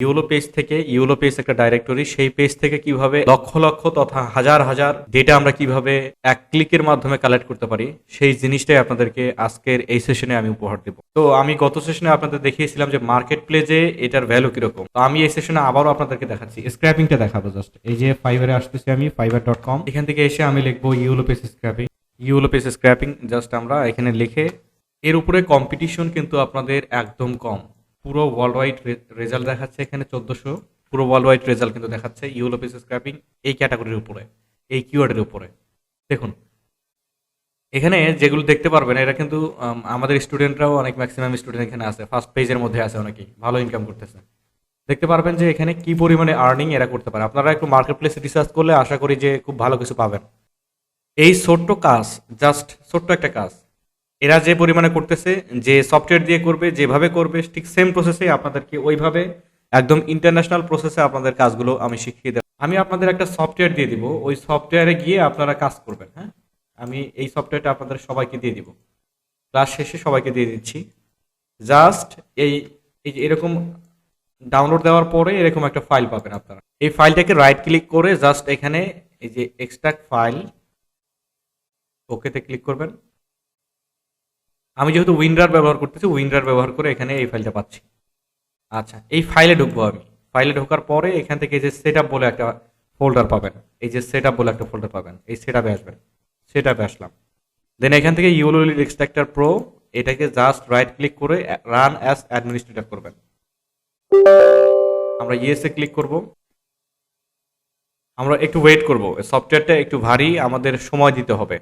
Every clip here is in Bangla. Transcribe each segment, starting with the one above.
ইউলো পেজ থেকে ইউলো পেজ একটা ডাইরেক্টরি সেই পেজ থেকে কীভাবে লক্ষ লক্ষ তথা হাজার হাজার ডেটা আমরা কীভাবে এক ক্লিকের মাধ্যমে কালেক্ট করতে পারি, সেই জিনিসটাই আপনাদেরকে আজকের এই সেশনে আমি উপহার দেব। তো আমি গত সেশনে আপনাদের দেখিয়েছিলাম যে মার্কেট প্লেজে এটার ভ্যালু কীরকম। তো আমি এই সেশনে আবারও আপনাদেরকে দেখাচ্ছি। স্ক্র্যাপিংটা দেখাবো জাস্ট এই যে ফাইবারে আসতেছি আমি ফাইবার ডট কম এখান থেকে এসে আমি লিখব yellow page scraping yellow page scraping just আমরা এখানে লিখে, এর উপরে কম্পিটিশন কিন্তু আপনাদের একদম কম। পুরো ওয়ার্ল্ড ওয়াইড রেজাল্ট দেখাচ্ছে এখানে চোদ্দশো। পুরো ওয়ার্ল্ড ওয়াইড রেজাল্ট কিন্তু দেখাচ্ছে ইউলো পেজ স্ক্র্যাপিং এই ক্যাটাগরির উপরে এই কিওয়ার্ডের উপরে। দেখুন এখানে যেগুলো দেখতে পারবেন এরা কিন্তু আম, আমাদের স্টুডেন্টরাও অনেক ম্যাক্সিমাম স্টুডেন্ট এখানে আছে ফার্স্ট পেজের মধ্যে আছে অনেকেই ভালো ইনকাম করতেছে। দেখতে পারবেন যে এখানে কি পরিমাণে আর্নিং এরা করতে পারে। আপনারা একটু মার্কেট প্লেসে রিসার্চ করলে আশা করি যে খুব ভালো কিছু পাবেন। এই ছোট্ট কাজ জাস্ট ছোট্ট একটা কাজ এরা যে পরিমাণে করতেছে, যে সফটওয়্যার দিয়ে করবে, যেভাবে করবে, ঠিক সেম প্রসেসে আপনাদেরকে ওইভাবে একদম ইন্টারন্যাশনাল প্রসেসে আপনাদের কাজগুলো আমি শিখিয়ে দেব। আমি আপনাদের একটা সফটওয়্যার দিয়ে দিব। ওই সফটওয়্যারে গিয়ে আপনারা কাজ করবেন হ্যাঁ? আমি এই সফটওয়্যারটা আপনাদের সবাইকে দিয়ে দিব। ক্লাস শেষে সবাইকে দিয়ে দিচ্ছি। জাস্ট এই এই যে এরকম ডাউনলোড দেওয়ার পরে এরকম একটা ফাইল পাবেন আপনারা। এই ফাইলটাকে রাইট ক্লিক করে জাস্ট এখানে এই যে এক্সট্রাক্ট ফাইল ওকেতে ক্লিক করবেন। আমি যেহেতু উইন্ডার ব্যবহার করতেছি উইন্ডার ব্যবহার করে এখানে এই ফাইলটা পাচ্ছি। আচ্ছা এই ফাইলে ঢুকবো আমি। ফাইলে ঢোকার পরে এখান থেকে যে সেট বলে একটা ফোল্ডার পাবেন। এই যে সেট বলে একটা ফোল্ডার পাবেন। এই সেট আপে আসবেন। সেট আসলাম। দেন এখান থেকে ইউলো এক্সট্রাক্টর প্রো এটাকে জাস্ট রাইট ক্লিক করে রান অ্যাজ অ্যাডমিনিস্ট্রেটর করবেন। আমরা ইয়েসে ক্লিক করব। আমরা একটু ওয়েট করব। সফটওয়্যারটা একটু ভারী, আমাদের সময় দিতে হবে।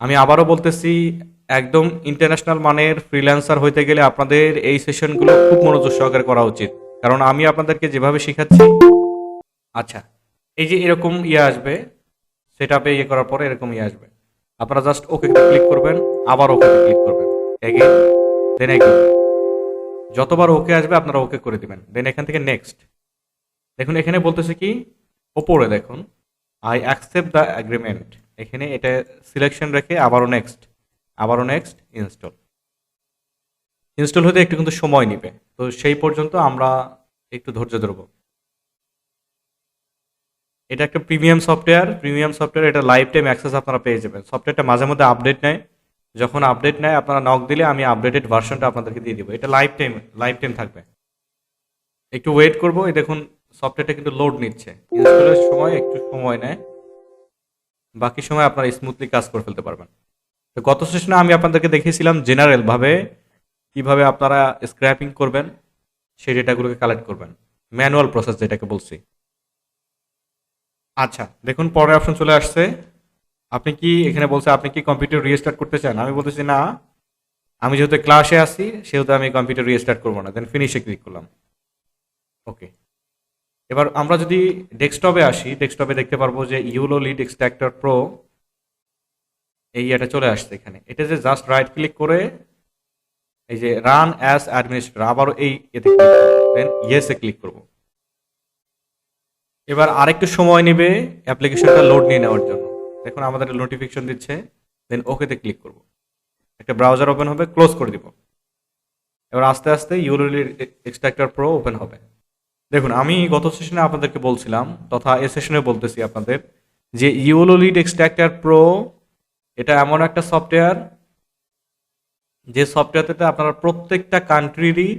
আমি আবারও বলতেছি একদম ইন্টারন্যাশনাল মানের ফ্রিল্যান্সার হইতে গেলে আপনাদের এই সেশনগুলো খুব মনোযোগ সহকারে করা উচিত। কারণ আমি আপনাদেরকে যেভাবে শেখাচ্ছি আচ্ছা এই যে এরকম ইয়ে আসবে সেটা ইয়ে করার পরে এরকম ইয়ে আসবে। আপনারা জাস্ট ওকে ক্লিক করবেন, আবার ওকে ক্লিক করবেন। দেন এগেন যতবার ওকে আসবে, আপনারা ওকে করে দিবেন। দেন এখান থেকে নেক্সট দেখুন, এখানে বলতেছে কি, ওপরে দেখুন আই অ্যাকসেপ্ট দ্য অ্যাগ্রিমেন্ট এখানে এটা সিলেকশন রেখে আবারও নেক্সট আবারও নেক্সট ইনস্টল ইনস্টল হতে একটু কিন্তু সময় নেবে। তো সেই পর্যন্ত আমরা একটু ধৈর্য ধরব। এটা একটা প্রিমিয়াম সফটওয়্যার প্রিমিয়াম সফটওয়্যার এটা লাইফ টাইম অ্যাক্সেস আপনারা পেয়ে যাবেন। সফটওয়্যারটা মাঝে মধ্যে আপডেট নেয়। যখন আপডেট নেয়, আপনারা নক দিলে আমি আপডেটেড ভার্সনটা আপনাদেরকে দিয়ে দিব। এটা লাইফ টাইম লাইফ টাইম থাকবে। একটু ওয়েট করব। এই দেখুন সফটওয়্যারটা কিন্তু লোড নিচ্ছে। ইনস্টলের সময় একটু সময় নেয়। বাকি সময় আপনারা স্মুথলি কাজ করে ফেলতে পারবেন। তো গত সেশনে আমি আপনাদেরকে দেখিয়েছিলাম জেনারেল ভাবে কীভাবে আপনারা স্ক্র্যাপিং করবেন, সেই ডেটাগুলোকে কালেক্ট করবেন। ম্যানুয়াল প্রসেস যেটাকে বলছি। আচ্ছা দেখুন, পরের অপশন চলে আসছে। আপনি কি এখানে বলছে, আপনি কি কম্পিউটার রিস্টার্ট করতে চান? আমি বলতেছি, না। আমি যেহেতু ক্লাসে আছি, সেহেতু আমি কম্পিউটার রিস্টার্ট করব না। দেন ফিনিশে ক্লিক করলাম। ওকে এবার আমরা যদি ডেস্কটপে আসি ডেস্কটপে দেখতে পারব যে ইউলো লিড এক্সট্রাক্টর প্রো এই এটা চলে আসছে এখানে। এটা যে জাস্ট রাইট ক্লিক করে এই যে রান অ্যাজ অ্যাডমিনিস্ট্রেটর আবারও এই এতে দেন ইয়েসে ক্লিক করব। এবার আরেকটু সময় নেবে অ্যাপ্লিকেশনটা লোড নিয়ে নেওয়ার জন্য। দেখুন, আমাদের নোটিফিকেশন দিচ্ছে দেন ওকেতে ক্লিক করব। একটা ব্রাউজার ওপেন হবে ক্লোজ করে দিব। এবার আস্তে আস্তে yellow lead extractor pro open হবে। দেখুন, আমি গত সেশনে আপনাদেরকে বলছিলাম, তথা এ সেশনে বলতেছি আপনাদের, যে ইউলো লিড এক্সট্রাক্টর প্রো এটা এমন একটা সফটওয়্যার, যে সফটওয়্যারটাতে আপনারা প্রত্যেকটা কান্ট্রিরই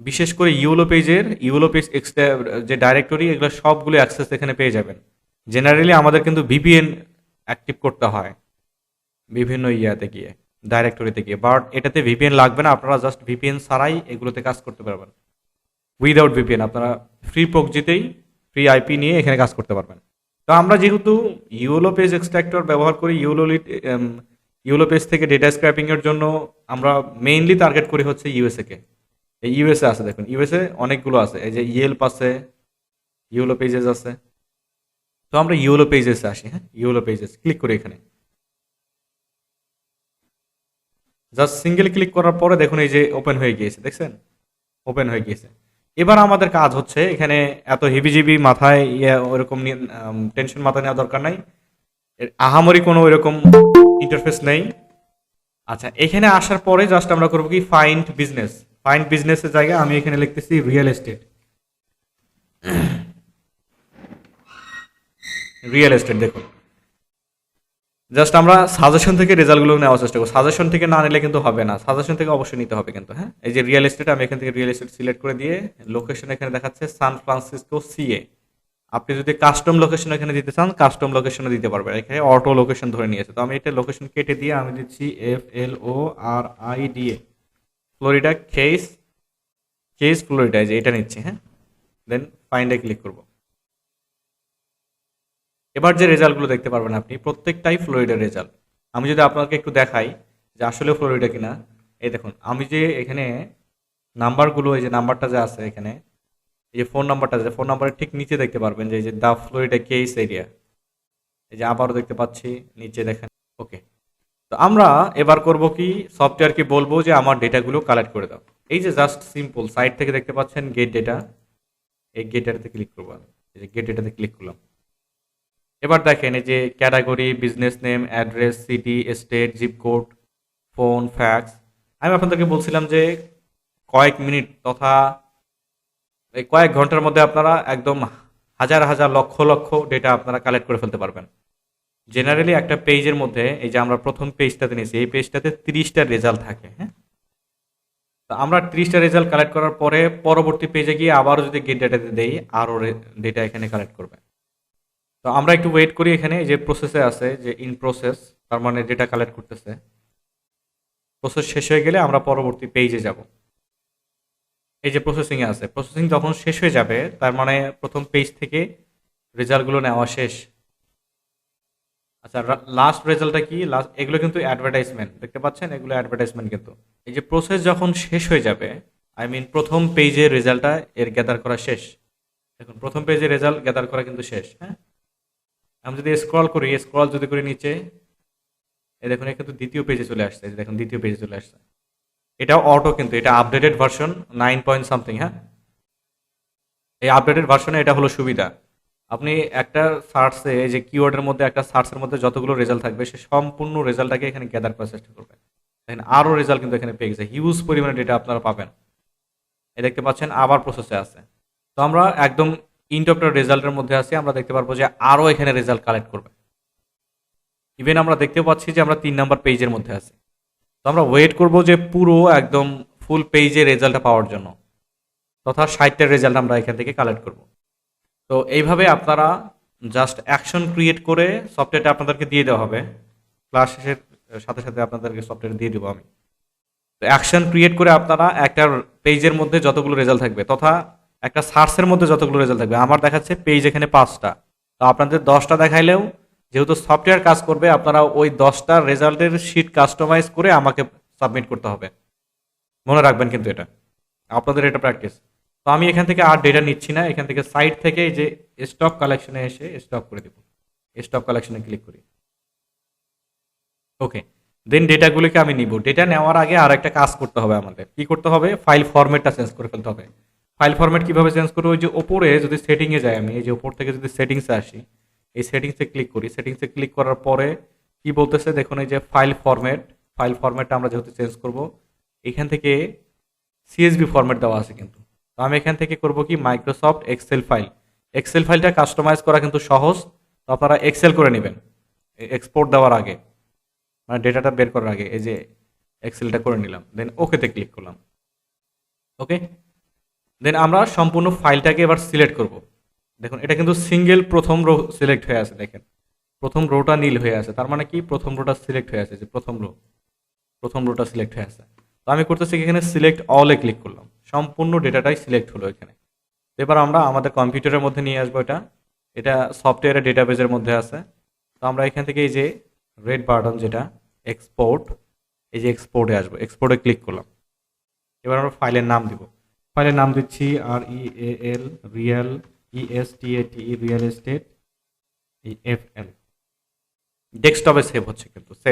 বিশেষ করে ইউলো পেজের ইউলো পেজ যে ডাইরেক্টরি এগুলো সবগুলো অ্যাক্সেস এখানে পেয়ে যাবেন। জেনারেলি আমাদের কিন্তু ভিপিএন অ্যাক্টিভ করতে হয় বিভিন্ন ইয়াতে গিয়ে ডাইরেক্টরিতে গিয়ে। বাট এটাতে ভিপিএন লাগবে না, আপনারা জাস্ট ভিপিএন ছাড়াই এগুলোতে কাজ করতে পারবেন। উইদাউট ভিপিএন আপনারা ফ্রি প্রকজিতেই ফ্রি আইপি নিয়ে এখানে কাজ করতে পারবেন। তো আমরা যেহেতু ইউলো পেজ এক্সট্রাক্টর ব্যবহার করি ইউলো লিড ইউলো পেজ থেকে ডেটা স্ক্র্যাপিং এর জন্য আমরা মেইনলি টার্গেট করি হচ্ছে ইউএসএ কে। এই ইউএসএ আছে দেখুন ইউএসএ অনেকগুলো আছে, এই যে ইয়েলপ আছে ইউলো পেজেস আছে। তো আমরা ইউলো পেজেসে আসি হ্যাঁ? ইউলো পেজেস ক্লিক করি এখানে। জাস্ট সিঙ্গেল ক্লিক করার পরে দেখুন এই যে ওপেন হয়ে গিয়েছে, দেখছেন? ওপেন হয়ে গিয়েছে। এবার আমাদের কাজ হচ্ছে, এখানে এত হিবিজিবি মাথায় ইয়ে ওরকম টেনশন মাথায় নেওয়া দরকার নাই। আহামরি কোনো ওইরকম ইন্টারফেস নেই। আচ্ছা এখানে আসার পরে জাস্ট আমরা করব কি ফাইন্ড বিজনেস ফাইন্ড বিজনেসের জায়গায় আমি এখানে লিখতেছি রিয়েল এস্টেট রিয়েল এস্টেট দেখুন। জাস্ট আমরা সাজেশন থেকে রেজাল্টগুলো নেওয়ার চেষ্টা করব। সাজেশন থেকে না নিলে কিন্তু হবে না। সাজেশন থেকে অবশ্যই নিতে হবে কিন্তু হ্যাঁ? এই যে রিয়েল এস্টেট আমি এখান থেকে রিয়েল এস্টেট সিলেক্ট করে দিয়ে লোকেশন এখানে দেখাচ্ছে সান ফ্রান্সিসকো সিএ আপনি যদি কাস্টম লোকেশন এখানে দিতে চান কাস্টম লোকেশনে দিতে পারবেন। এখানে অটো লোকেশন ধরে নিয়েছে। তো আমি এটা লোকেশন কেটে দিয়ে আমি দিচ্ছি F L O R I D A Florida case case Florida যে এটা নিচ্ছি হ্যাঁ? দেন ফাইন্ডে ক্লিক করব। এবার যে রেজাল্টগুলো দেখতে পারবেন আপনি, প্রত্যেকটাই ফ্লোরিডার রেজাল্ট। আমি যদি আপনাকে একটু দেখাই যে আসলে ফ্লোরিডা কিনা, এই দেখুন, আমি যে এখানে নাম্বারগুলো, এই যে নাম্বারটা যে আছে এখানে, এই যে ফোন নাম্বারটা আছে, ফোন নাম্বারের ঠিক নিচে দেখতে পারবেন যে এই যে দ্য ফ্লোরিডা কেস এরিয়া। এই যে আবারও দেখতে পাচ্ছি, নিচে দেখেন, ওকে। তো আমরা এবার করব কি সফটওয়্যারকে বলব যে আমার ডেটাগুলো কালেক্ট করে দাও। এই যে জাস্ট সিম্পল, সাইট থেকে দেখতে পাচ্ছেন গেট ডেটা, এই গেট ডেটাতে ক্লিক করব এই যে গেট ডেটাতে ক্লিক করলাম। এবার দেখেন এই যে category business name address city state zip code phone fax আমি আপনাদেরকে বলছিলাম যে কয়েক মিনিট তথা এই কয়েক ঘণ্টার মধ্যে আপনারা একদম হাজার হাজার লক্ষ লক্ষ ডেটা আপনারা কালেক্ট করে ফেলতে পারবেন। জেনারেলি একটা পেজের মধ্যে এই যে আমরা প্রথম পেজটাতে নিয়েছি, এই পেজটাতে তিরিশটা রেজাল্ট থাকে হ্যাঁ? তো আমরা ত্রিশটা রেজাল্ট কালেক্ট করার পরে পরবর্তী পেজে গিয়ে আবারও যদি গেট ডেটাতে দেই, আরও ডেটা এখানে কালেক্ট করবে তো আমরা একটু ওয়েট করি এখানে যে প্রসেসে আছে, যে ইন প্রসেস তার মানে ডেটা কালেক্ট করতেছে। প্রসেস শেষ হয়ে গেলে আমরা পরবর্তী পেজে যাব। এই যে প্রসেসিংয়ে আছে প্রসেসিং যখন শেষ হয়ে যাবে, তার মানে প্রথম পেজ থেকে রেজাল্টগুলো নেওয়া শেষ। আচ্ছা লাস্ট রেজাল্টটা কি? লাস্ট এগুলো কিন্তু অ্যাডভার্টাইজমেন্ট দেখতে পাচ্ছেন? এগুলো অ্যাডভার্টাইজমেন্ট কিন্তু। এই যে প্রসেস যখন শেষ হয়ে যাবে আই মিন প্রথম পেজের রেজাল্টটা এর গ্যাদার করা শেষ। দেখুন, প্রথম পেজের রেজাল্ট গ্যাদার করা কিন্তু শেষ হ্যাঁ? আমি যদি স্ক্রল করি স্ক্রল যদি করি নিচে, এই দেখুন এটা কিন্তু দ্বিতীয় পেজে চলে আসছে দেখুন, দ্বিতীয় পেজে চলে আসছে। এটা অটো কিন্তু, এটা updated version nine point something হ্যাঁ? এই আপডেটেড ভার্সনে এটা হলো সুবিধা। আপনি একটা সার্চে এই যে কিওয়ার্ডের মধ্যে, একটা সার্চের মধ্যে যতগুলো রেজাল্ট থাকবে, সে সম্পূর্ণ রেজাল্টটাকে এখানে গ্যাদার করার চেষ্টা করবে দেখেন আরও রেজাল্ট কিন্তু এখানে পেয়ে গেছে হিউজ পরিমাণে ডেটা আপনারা পাবেন। এ দেখতে পাচ্ছেন, আবার প্রসেসে আছে। তো আমরা একদম ইনটপটার রেজাল্টের মধ্যে আছি, আমরা দেখতে পারব যে আরও এখানে রেজাল্ট কালেক্ট করবে। ইভেন আমরা দেখতে পাচ্ছি যে আমরা তিন নাম্বার পেজের মধ্যে আছি। তো আমরা ওয়েট করব যে পুরো একদম ফুল পেজের রেজাল্টটা পাওয়ার জন্য। তথা ষাটটার রেজাল্ট আমরা এখান থেকে কালেক্ট করব। তো এইভাবে আপনারা জাস্ট অ্যাকশন ক্রিয়েট করে সফটওয়্যারটা আপনাদেরকে দিয়ে দেওয়া হবে। ক্লাস শেষের সাথে সাথে আপনাদেরকে সফটওয়্যার দিয়ে দেবো আমি। তো অ্যাকশন ক্রিয়েট করে আপনারা একটা পেজের মধ্যে যতগুলো রেজাল্ট থাকবে তথা একটা সার্চের মধ্যে যতগুলো রেজাল্ট থাকবে। আমার দেখাচ্ছে পেজ এখানে পাঁচটা। তো আপনাদের দশটা দেখাইলেও যেহেতু সফটওয়্যার কাজ করবে, আপনারা ওই দশটা রেজাল্টের শিট কাস্টমাইজ করে আমাকে সাবমিট করতে হবে। মনে রাখবেন কিন্তু এটা। আপনাদের এটা প্র্যাকটিস তো আমি এখান থেকে আর ডেটা নিচ্ছি না। এখান থেকে সাইট থেকে যে স্টক কালেকশনে এসে স্টক করে দেবো। স্টক কালেকশনে ক্লিক করি। ওকে দেন ডেটাগুলিকে আমি নিব। ডেটা নেওয়ার আগে আর একটা কাজ করতে হবে আমাদের। কি করতে হবে? ফাইল ফরম্যাটটা চেঞ্জ করে ফেলতে হবে। ফাইল ফরম্যাট কীভাবে চেঞ্জ করব? ওই যে ওপরে যদি সেটিংয়ে যাই আমি, এই যে ওপর থেকে যদি সেটিংসে আসি, এই সেটিংসে ক্লিক করি। সেটিংসে ক্লিক করার পরে কি বলতেছে? দেখুন, এই যে ফাইল ফরম্যাট ফাইল ফরম্যাটটা আমরা যেহেতু চেঞ্জ করব, এখান থেকে সিএসবি ফরম্যাট দেওয়া আছে কিন্তু। তো আমি এখান থেকে করব কি? মাইক্রোসফট এক্সেল ফাইল এক্সেল ফাইলটা কাস্টমাইজ করা কিন্তু সহজ। তো আপনারা এক্সেল করে নেবেন এক্সপোর্ট দেওয়ার আগে। মানে ডেটাটা বের করার আগে, এই যে এক্সেলটা করে নিলাম। দেন ওকেতে ক্লিক করলাম। ওকে দেন আমরা সম্পূর্ণ ফাইলটাকে এবার সিলেক্ট করব। দেখুন, এটা কিন্তু সিঙ্গেল প্রথম রো সিলেক্ট হয়ে আছে, দেখেন। প্রথম রোটা নীল হয়ে আছে। তার মানে কি? প্রথম রোটা সিলেক্ট হয়ে আছে, যে প্রথম রো প্রথম রোটা সিলেক্ট হয়ে আছে। তো আমি করতেছি এখানে সিলেক্ট অলে ক্লিক করলাম। সম্পূর্ণ ডেটাটাই সিলেক্ট হলো এখানে। এবার আমরা আমাদের কম্পিউটারের মধ্যে নিয়ে আসব এটা। এটা সফটওয়্যারের ডেটাবেজের মধ্যে আছে। তো আমরা এখান থেকে এই যে রেড বাটন যেটা এক্সপোর্ট এই যে এক্সপোর্টে আসব। এক্সপোর্টে ক্লিক করলাম। এবার আমরা ফাইলের নাম দিব। ফাইলের নাম দিচ্ছি R E A L real E S T A T real estate এই এফ এল ডেস্কটপে সেভ হচ্ছে কিন্তু সেভ